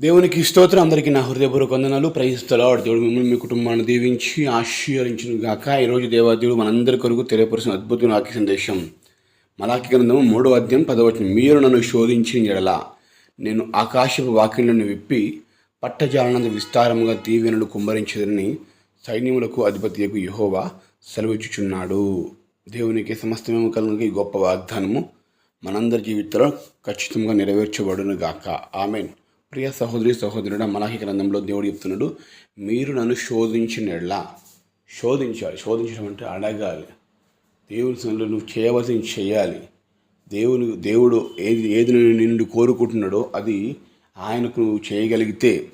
దేవునికి స్తోత్రం. అందరికీ నా హృదయపూర్వక వందనాలు. ప్రయత్నిస్తున్నాడు దేవుడు మిమ్మల్ని మీ కుటుంబాన్ని దీవించి ఆశీర్వదించిన గాక ఈరోజు దేవాదేవుడు మనందరి కొరకు తెలియపరిచిన అద్భుతమైన వాక్య సందేశం. మలాకి గ్రంథం మూడో అధ్యాయం పదవచనం. మీరు నన్ను శోధించిన ఎడల నేను ఆకాశపు వాక్యులను విప్పి పట్టజాలనంద విస్తారముగా దీవెనలు కుమ్మరించదని సైన్యములకు అధిపతియకు యహోవా సెలవిచ్చుచున్నాడు. దేవునికి సమస్తమేమో కలిగిన ఈ గొప్ప వాగ్దానము మనందరి జీవితంలో ఖచ్చితంగా నెరవేర్చబడును గాక ఆమెన్. ప్రియ సహోదరి సహోదరుడ మలాహి గ్రంథంలో దేవుడు చెప్తున్నాడు మీరు నన్ను శోధించినలా శోధించాలి. శోధించడం అంటే అడగాలి. దేవుని సన్నిధిలో నువ్వు చేయవలసింది చేయాలి. దేవుని దేవుడు ఏది ఏది నిన్ను కోరుకుంటున్నాడో అది ఆయనకు నువ్వు చేయగలిగితే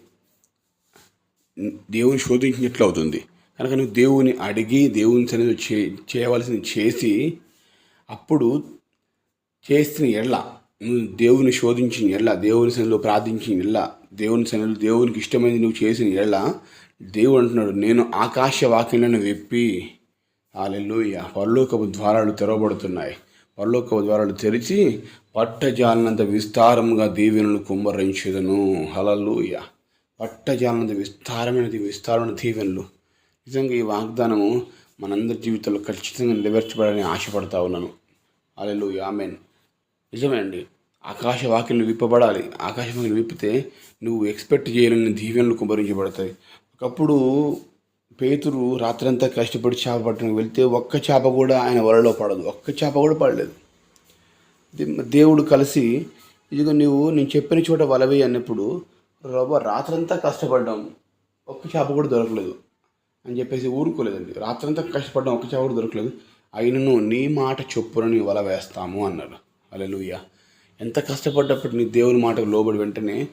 దేవుని శోధించినట్లు అవుతుంది. కనుక నువ్వు దేవుని అడిగి దేవుని సన్నిధి చే చేయవలసింది చేసి అప్పుడు చేసిన ఎళ్ళ దేవుని శోధించిన ఎళ్ళ దేవుని శనిలో ప్రార్థించిన ఎళ్ళ దేవుని సన్నిధిలో దేవునికి ఇష్టమైనది నువ్వు చేసిన ఎళ్ళ దేవుడు అంటున్నాడు నేను ఆకాశ వాక్యాలను విప్పి ఆలెల్లోయ పరలోకపు ద్వారాలు తెరవబడుతున్నాయి. పరలోకపు ద్వారాలు తెరిచి పట్టజాలనంత విస్తారముగా దీవెనలు కుమ్మరించేదను. హలలుయ. పట్టజాలనంత విస్తారమైనది విస్తారమైన దీవెనలు. నిజంగా ఈ వాగ్దానము మనందరి జీవితంలో ఖచ్చితంగా నెరవేర్చబడాలని ఆశపడతా ఉన్నాను. అలెలు ఆమెన్. నిజమే అండి ఆకాశ వాక్యలు విప్పబడాలి. ఆకాశ వాక్యలు విప్పితే నువ్వు ఎక్స్పెక్ట్ చేయలేని దీవెనలు కుమరించబడతాయి ఒకప్పుడు పేతురు రాత్రంతా కష్టపడి చేప పట్టడానికి వెళ్తే ఒక్క చేప కూడా ఆయన వలలో పడదు. ఒక్క చేప కూడా పడలేదు. దేవుడు కలిసి ఇదిగో నువ్వు నేను చెప్పిన చోట వలవి అన్నప్పుడు రవ్వ రాత్రంతా కష్టపడ్డాం. ఒక్క చేప కూడా దొరకలేదు అని చెప్పేసి ఊరుకోలేదండి. రాత్రంతా కష్టపడ్డాం ఒక్క చేప కూడా దొరకలేదు. అయినను నీ మాట చొప్పున నీ వల వేస్తాము అన్నాడు. అలెలుయ్య ఎంత కష్టపడ్డప్పుడు నీ దేవుని మాటకు లోబడి వెంటనే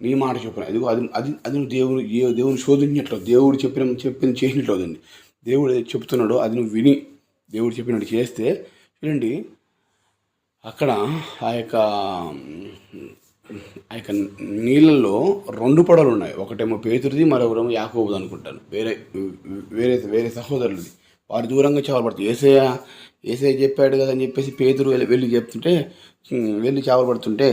నీ మాట చెప్పిన ఇదిగో అది అది అది నువ్వు దేవుడు దేవుని శోధించినట్లు దేవుడు చెప్పిన చెప్పింది చేసినట్లు అవుతుంది దేవుడు ఏదో చెప్తున్నాడో అది నువ్వు విని దేవుడు చెప్పినట్టు చేస్తే చూడండి అక్కడ ఆ యొక్క ఆ యొక్క నీళ్ళల్లో రెండు పడవలు ఉన్నాయి. ఒకటేమో పేతురిది మరొకటేమో యాకోబుది అనుకుంటాను. వేరే వేరే వేరే సహోదరులది. వారు దూరంగా చేపలు పడుతుంది ఏసయ్య ఏసయ్య చెప్పాడు కదా అని చెప్పేసి పేతురు వెళ్ళి వెళ్ళి చెప్తుంటే వెళ్ళి చేపలు పడుతుంటే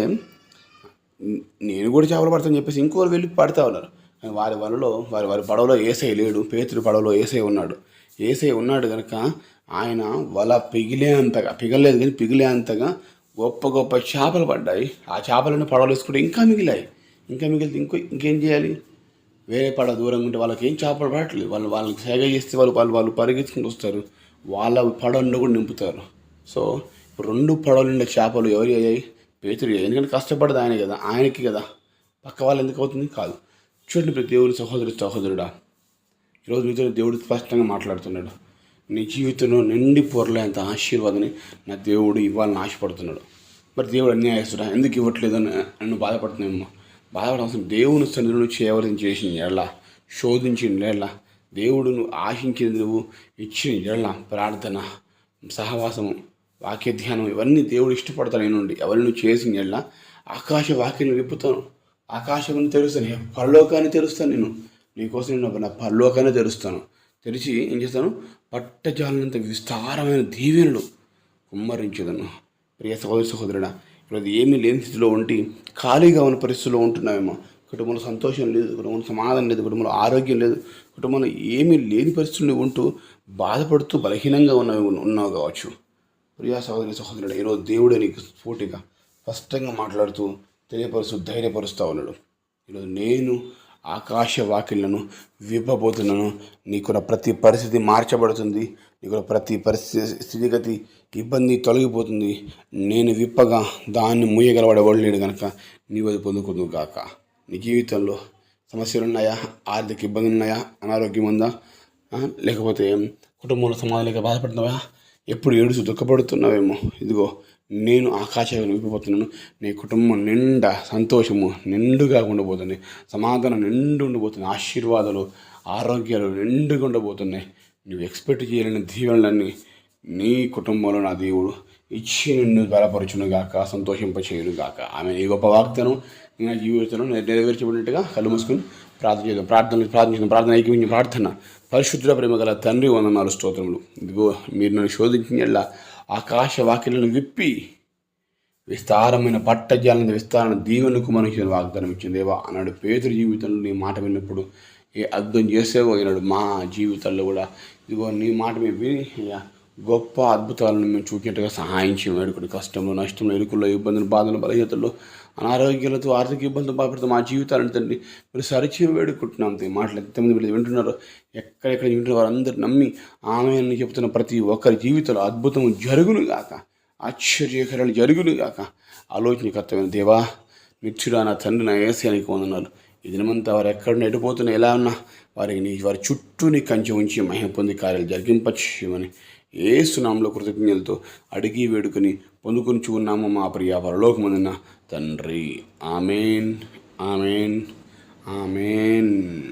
నేను కూడా చేపలు పడతాను చెప్పేసి ఇంకోరు వెళ్ళి పడతా ఉన్నారు. వారి వలలో వారి వారి పడవలో ఏసై లేడు. పేతురు పడవలో ఏసై ఉన్నాడు. ఏసై ఉన్నాడు కనుక ఆయన వల పిగిలే అంతగా పిగలేదు కానీ పిగిలే అంతగా గొప్ప గొప్ప చేపలు పడ్డాయి. ఆ చేపలను పడవలు వేసుకుంటే ఇంకా మిగిలాయి. ఇంకా మిగిలితే ఇంకో ఇంకేం చేయాలి? వేరే పడ దూరంగా ఉంటే వాళ్ళకి ఏం చేపలు పడట్లేదు. వాళ్ళు వాళ్ళకి సేగ చేస్తే వాళ్ళు వాళ్ళు వాళ్ళు పరిగెత్తుకుంటూ వస్తారు. వాళ్ళ పడవలను కూడా నింపుతారు. సో ఇప్పుడు రెండు పడవలు ఉండే చేపలు ఎవరి అయ్యాయి? పేతురు ఎందుకంటే కష్టపడదు ఆయన కదా. ఆయనకి కదా. పక్క వాళ్ళు ఎందుకు అవుతుంది? కాదు. చూడండి ప్రతి దేవుని సహోదరు సహోదరుడా. ఈరోజు మీతో దేవుడు స్పష్టంగా మాట్లాడుతున్నాడు. నీ జీవితంలో నిండి పొరలేంత ఆశీర్వాదాన్ని నా దేవుడు ఇవ్వాలని ఆశపడుతున్నాడు. మరి దేవుడు అన్యాయస్తుడా? ఎందుకు ఇవ్వట్లేదు అని నన్ను బాధపడుతున్నామో బాధపడాల్సిన దేవుని సన్నిధిలో చేయవలసిన చేసిన ఎడల శోధించిన ఎడల దేవుడును ఆశించిన నువ్వు ఇచ్చిన ఎడల ప్రార్థన సహవాసము వాక్య ధ్యానం ఇవన్నీ దేవుడు ఇష్టపడతాను నుండి ఎవరిని నువ్వు చేసిన ఎడల ఆకాశ వాక్యం విప్పుతాను ఆకాశం తెరుస్తాను. పరలోకాన్ని తెరుస్తాను నేను? నీకోసం నేను నా పరలోకాన్ని తెరుస్తాను. తెరిచి ఏం చేస్తాను? పట్టజాలనంత విస్తారమైన దీవెనలు కుమ్మరించదను. ప్రియ సహోదరి సహోదరుడా అది ఏమీ లేని స్థితిలో ఉండి ఖాళీగా ఉన్న పరిస్థితిలో ఉంటున్నామేమో కుటుంబంలో సంతోషం లేదు కుటుంబంలో సమాధానం లేదు కుటుంబంలో ఆరోగ్యం లేదు కుటుంబంలో ఏమీ లేని పరిస్థితుల్లో ఉంటూ బాధపడుతూ బలహీనంగా ఉన్నవి ఉన్నావు కావచ్చు. ప్రియా సహోదరి సహోదరుడు ఈరోజు దేవుడే నీకు స్ఫూర్తిగా స్పష్టంగా మాట్లాడుతూ తెలియపరుస్తూ ధైర్యపరుస్తూ ఉన్నాడు. ఈరోజు నేను ఆకాశ వాకిళ్ళను విప్పబోతున్నాను నీకున్న ప్రతి పరిస్థితి మార్చబడుతుంది. నీకున్న ప్రతి పరిస్థితి స్థితిగతి ఇబ్బంది తొలగిపోతుంది. నేను విప్పగా దాన్ని మూయగలవాడేవాడు లేడు కనుక నీవు అది పొందుకుందు కాక నీ జీవితంలో సమస్యలు ఉన్నాయా ఆర్థిక ఇబ్బందులు ఉన్నాయా అనారోగ్యం ఉందా లేకపోతే కుటుంబంలో సమాధానం లేక బాధపడుతున్నావా? ఎప్పుడు ఏడుచు దుఃఖపడుతున్నావేమో? ఇదిగో నేను ఆకాశాన్ని ఊపిపోతున్నాను నీ కుటుంబం నిండా సంతోషము నిండుగా ఉండబోతుంది. సమాధానం నిండు ఉండబోతుంది. ఆశీర్వాదాలు ఆరోగ్యాలు నిండుగా ఉండబోతున్నాయి. నువ్వు ఎక్స్పెక్ట్ చేయలేని దీవెనలన్నీ నీ కుటుంబంలో నా దేవుడు ఇచ్చి నిన్ను బలపరచును గాక సంతోషింపచేయును గాక ఆమె ఈ గొప్ప వాగ్దానం నా జీవితంలో నెరవేర్చబడినట్టుగా కళ్ళు మూసుకుని ప్రార్థన చేద్దాం. ప్రార్థన ప్రార్థించిన ప్రార్థన ఐక్యం ప్రార్థన. పరిశుద్ధ ప్రేమ గల తండ్రి వందనాలు స్తోత్రములు. ఇదిగో మీరు నన్ను శోధించిన ఆకాశ వాక్యలను విప్పి విస్తారమైన పట్టజాలను విస్తారమైన దీవెనకు మనిషిని వాగ్దానం ఇచ్చింది. దేవా అన్నాడు పేదరి జీవితంలో నీ మాట విన్నప్పుడు ఏ అర్థం చేసేవో అన్నాడు మా జీవితాల్లో కూడా. ఇదిగో నీ మాట మేము విని గొప్ప అద్భుతాలను మేము చూసినట్టుగా సహాయం చేయడం కష్టంలో నష్టంలో ఇరుకుల్లో ఇబ్బందులు బాధలు బలహీనతల్లో అనారోగ్యాలతో ఆర్థిక ఇబ్బందులు బాధపడుతూ మా జీవితాలను తండ్రి మీరు సరిచయం వేడుకుంటున్నాం మాటలు ఎంతమంది వీళ్ళు వింటున్నారో. ఎక్కడెక్కడ వింటున్న వారందరూ నమ్మి ఆమె అని చెప్తున్న ప్రతి ఒక్కరి జీవితంలో అద్భుతం జరుగును గాక. ఆశ్చర్యకరాలు జరుగును గాక. ఆలోచనకర్తమైన దేవా నిత్యుడా నా తండ్రి నా ఏసయానికి వందనాలు. ఈ దినమంతా వారు ఎక్కడ ఎడిపోతున్నా ఎలా ఉన్నా వారిని వారి చుట్టూని కంచి ఉంచి మహిమ పొంది కార్యాలు జరిగింపచేయమని ఏ సునాంలో కృతజ్ఞతలతో అడిగి వేడుకొని పొందుకొని చూన్నాము మా ప్రియ పరలోకమందున తండ్రి. ఆమెన్. ఆమెన్. ఆమెన్.